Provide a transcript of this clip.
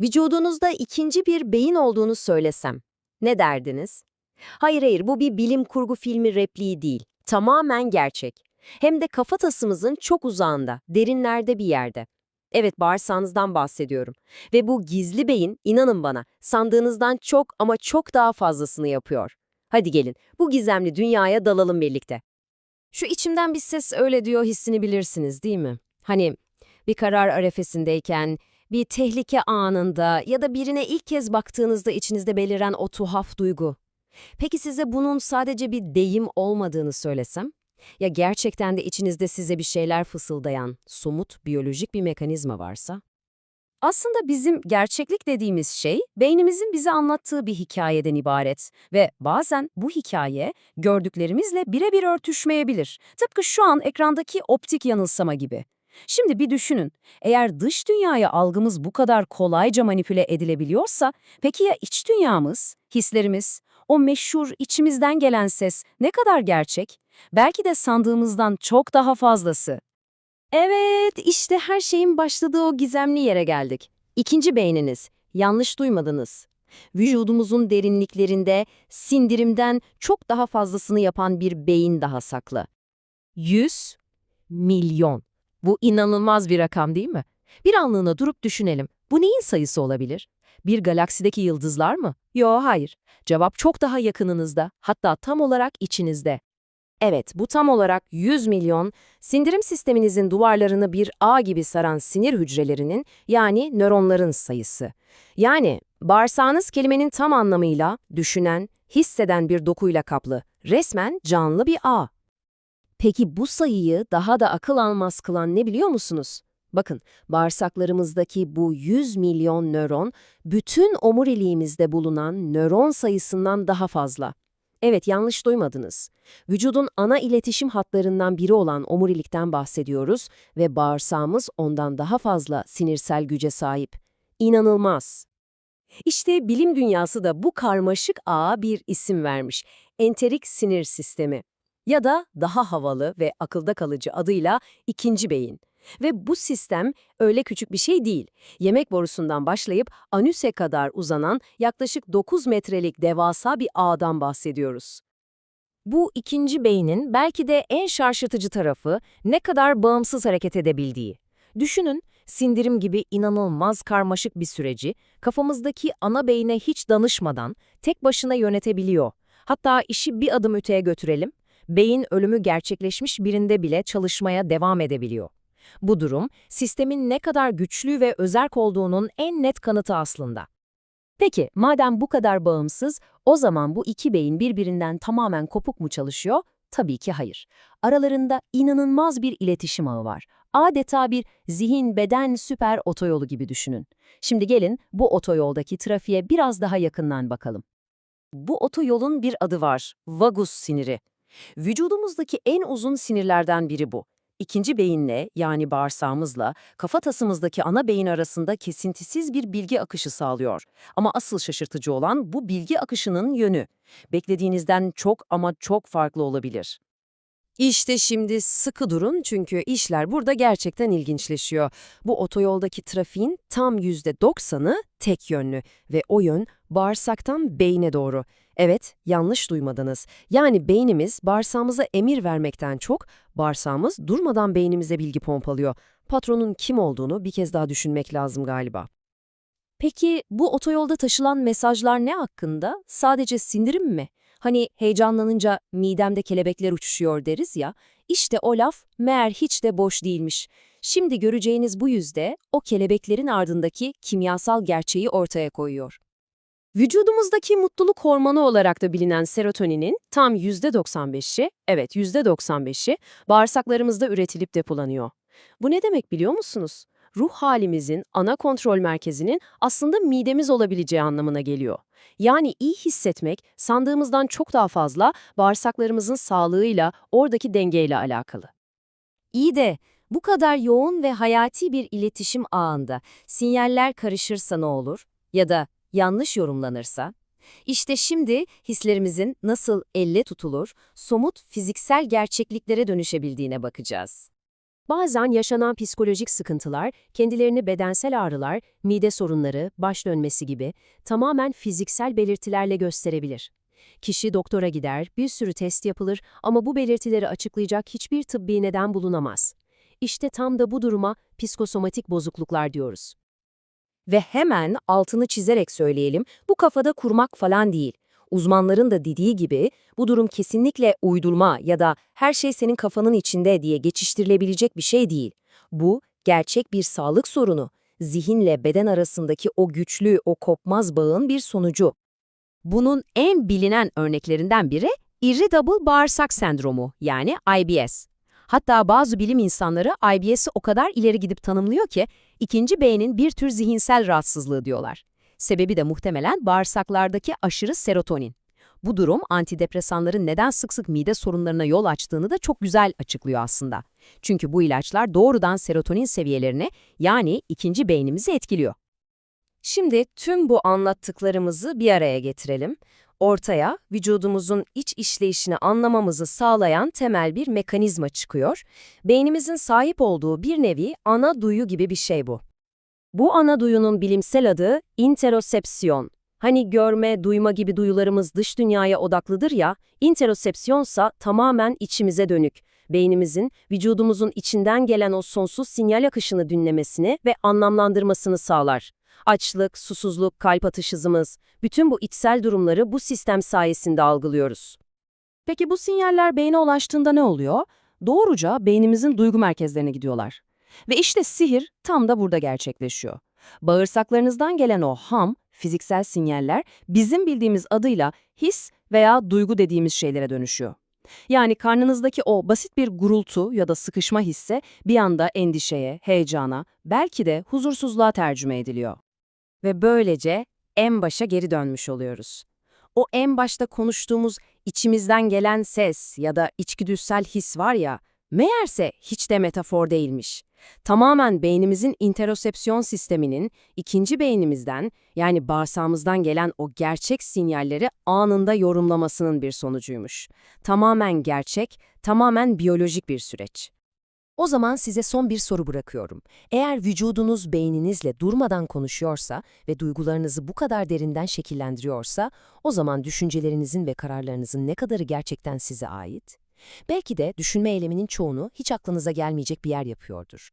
vücudunuzda ikinci bir beyin olduğunu söylesem, ne derdiniz? Hayır hayır bu bir bilim kurgu filmi repliği değil, tamamen gerçek. Hem de kafatasımızın çok uzağında, derinlerde bir yerde. Evet bağırsağınızdan bahsediyorum. Ve bu gizli beyin, inanın bana, sandığınızdan çok ama çok daha fazlasını yapıyor. Hadi gelin, bu gizemli dünyaya dalalım birlikte. Şu içimden bir ses öyle diyor hissini bilirsiniz değil mi? Hani bir karar arefesindeyken, bir tehlike anında ya da birine ilk kez baktığınızda içinizde beliren o tuhaf duygu. Peki size bunun sadece bir deyim olmadığını söylesem? Ya gerçekten de içinizde size bir şeyler fısıldayan, somut, biyolojik bir mekanizma varsa? Aslında bizim gerçeklik dediğimiz şey, beynimizin bize anlattığı bir hikayeden ibaret ve bazen bu hikaye gördüklerimizle birebir örtüşmeyebilir. Tıpkı şu an ekrandaki optik yanılsama gibi. Şimdi bir düşünün, eğer dış dünyaya algımız bu kadar kolayca manipüle edilebiliyorsa, peki ya iç dünyamız, hislerimiz, o meşhur içimizden gelen ses ne kadar gerçek? Belki de sandığımızdan çok daha fazlası. Evet, işte her şeyin başladığı o gizemli yere geldik. İkinci beyniniz. Yanlış duymadınız. Vücudumuzun derinliklerinde sindirimden çok daha fazlasını yapan bir beyin daha saklı. 100 milyon. Bu inanılmaz bir rakam değil mi? Bir anlığına durup düşünelim. Bu neyin sayısı olabilir? Bir galaksideki yıldızlar mı? Yo, hayır. Cevap çok daha yakınınızda, hatta tam olarak içinizde. Evet, bu tam olarak 100 milyon, sindirim sisteminizin duvarlarını bir ağ gibi saran sinir hücrelerinin, yani nöronların sayısı. Yani bağırsağınız kelimenin tam anlamıyla düşünen, hisseden bir dokuyla kaplı, resmen canlı bir ağ. Peki bu sayıyı daha da akıl almaz kılan ne biliyor musunuz? Bakın, bağırsaklarımızdaki bu 100 milyon nöron, bütün omuriliğimizde bulunan nöron sayısından daha fazla. Evet, yanlış duymadınız. Vücudun ana iletişim hatlarından biri olan omurilikten bahsediyoruz ve bağırsağımız ondan daha fazla sinirsel güce sahip. İnanılmaz. İşte bilim dünyası da bu karmaşık ağa bir isim vermiş. Enterik sinir sistemi. Ya da daha havalı ve akılda kalıcı adıyla ikinci beyin. Ve bu sistem öyle küçük bir şey değil. Yemek borusundan başlayıp anüse kadar uzanan yaklaşık 9 metrelik devasa bir ağdan bahsediyoruz. Bu ikinci beynin belki de en şaşırtıcı tarafı ne kadar bağımsız hareket edebildiği. Düşünün, sindirim gibi inanılmaz karmaşık bir süreci kafamızdaki ana beyne hiç danışmadan tek başına yönetebiliyor. Hatta işi bir adım öteye götürelim, beyin ölümü gerçekleşmiş birinde bile çalışmaya devam edebiliyor. Bu durum, sistemin ne kadar güçlü ve özerk olduğunun en net kanıtı aslında. Peki, madem bu kadar bağımsız, o zaman bu iki beyin birbirinden tamamen kopuk mu çalışıyor? Tabii ki hayır. Aralarında inanılmaz bir iletişim ağı var. Adeta bir zihin-beden süper otoyolu gibi düşünün. Şimdi gelin bu otoyoldaki trafiğe biraz daha yakından bakalım. Bu otoyolun bir adı var, vagus siniri. Vücudumuzdaki en uzun sinirlerden biri bu. İkinci beyinle yani bağırsağımızla kafatasımızdaki ana beyin arasında kesintisiz bir bilgi akışı sağlıyor. Ama asıl şaşırtıcı olan bu bilgi akışının yönü. Beklediğinizden çok ama çok farklı olabilir. İşte şimdi sıkı durun çünkü işler burada gerçekten ilginçleşiyor. Bu otoyoldaki trafiğin tam %90'ı tek yönlü ve o yön bağırsaktan beyne doğru. Evet, yanlış duymadınız. Yani beynimiz bağırsağımıza emir vermekten çok, bağırsağımız durmadan beynimize bilgi pompalıyor. Patronun kim olduğunu bir kez daha düşünmek lazım galiba. Peki bu otoyolda taşılan mesajlar ne hakkında? Sadece sindirim mi? Hani heyecanlanınca midemde kelebekler uçuşuyor deriz ya, işte o laf meğer hiç de boş değilmiş. Şimdi göreceğiniz bu yüzde o kelebeklerin ardındaki kimyasal gerçeği ortaya koyuyor. Vücudumuzdaki mutluluk hormonu olarak da bilinen serotoninin tam %95'i, evet %95'i bağırsaklarımızda üretilip depolanıyor. Bu ne demek biliyor musunuz? Ruh halimizin ana kontrol merkezinin aslında midemiz olabileceği anlamına geliyor. Yani iyi hissetmek sandığımızdan çok daha fazla bağırsaklarımızın sağlığıyla, oradaki dengeyle alakalı. İyi de bu kadar yoğun ve hayati bir iletişim ağında sinyaller karışırsa ne olur? Ya da yanlış yorumlanırsa? İşte şimdi hislerimizin nasıl elle tutulur, somut fiziksel gerçekliklere dönüşebildiğine bakacağız. Bazen yaşanan psikolojik sıkıntılar, kendilerini bedensel ağrılar, mide sorunları, baş dönmesi gibi tamamen fiziksel belirtilerle gösterebilir. Kişi doktora gider, bir sürü test yapılır ama bu belirtileri açıklayacak hiçbir tıbbi neden bulunamaz. İşte tam da bu duruma psikosomatik bozukluklar diyoruz. Ve hemen altını çizerek söyleyelim, bu kafada kurmak falan değil. Uzmanların da dediği gibi bu durum kesinlikle uydurma ya da her şey senin kafanın içinde diye geçiştirilebilecek bir şey değil. Bu gerçek bir sağlık sorunu, zihinle beden arasındaki o güçlü, o kopmaz bağın bir sonucu. Bunun en bilinen örneklerinden biri Irritable Bağırsak Sendromu yani IBS. Hatta bazı bilim insanları IBS'i o kadar ileri gidip tanımlıyor ki ikinci beynin bir tür zihinsel rahatsızlığı diyorlar. Sebebi de muhtemelen bağırsaklardaki aşırı serotonin. Bu durum antidepresanların neden sık sık mide sorunlarına yol açtığını da çok güzel açıklıyor aslında. Çünkü bu ilaçlar doğrudan serotonin seviyelerini yani ikinci beynimizi etkiliyor. Şimdi tüm bu anlattıklarımızı bir araya getirelim. Ortaya vücudumuzun iç işleyişini anlamamızı sağlayan temel bir mekanizma çıkıyor. Beynimizin sahip olduğu bir nevi ana duyu gibi bir şey bu. Bu ana duyunun bilimsel adı interosepsiyon. Hani görme, duyma gibi duyularımız dış dünyaya odaklıdır ya, interosepsiyonsa tamamen içimize dönük. Beynimizin, vücudumuzun içinden gelen o sonsuz sinyal akışını dinlemesini ve anlamlandırmasını sağlar. Açlık, susuzluk, kalp atış hızımız, bütün bu içsel durumları bu sistem sayesinde algılıyoruz. Peki bu sinyaller beyne ulaştığında ne oluyor? Doğruca beynimizin duygu merkezlerine gidiyorlar. Ve işte sihir tam da burada gerçekleşiyor. Bağırsaklarınızdan gelen o ham, fiziksel sinyaller bizim bildiğimiz adıyla his veya duygu dediğimiz şeylere dönüşüyor. Yani karnınızdaki o basit bir gurultu ya da sıkışma hisse bir anda endişeye, heyecana, belki de huzursuzluğa tercüme ediliyor. Ve böylece en başa geri dönmüş oluyoruz. O en başta konuştuğumuz içimizden gelen ses ya da içgüdüsel his var ya, meğerse hiç de metafor değilmiş. Tamamen beynimizin interosepsiyon sisteminin ikinci beynimizden yani bağırsağımızdan gelen o gerçek sinyalleri anında yorumlamasının bir sonucuymuş. Tamamen gerçek, tamamen biyolojik bir süreç. O zaman size son bir soru bırakıyorum. Eğer vücudunuz beyninizle durmadan konuşuyorsa ve duygularınızı bu kadar derinden şekillendiriyorsa, o zaman düşüncelerinizin ve kararlarınızın ne kadarı gerçekten size ait? Belki de düşünme eyleminin çoğunu hiç aklınıza gelmeyecek bir yer yapıyordur.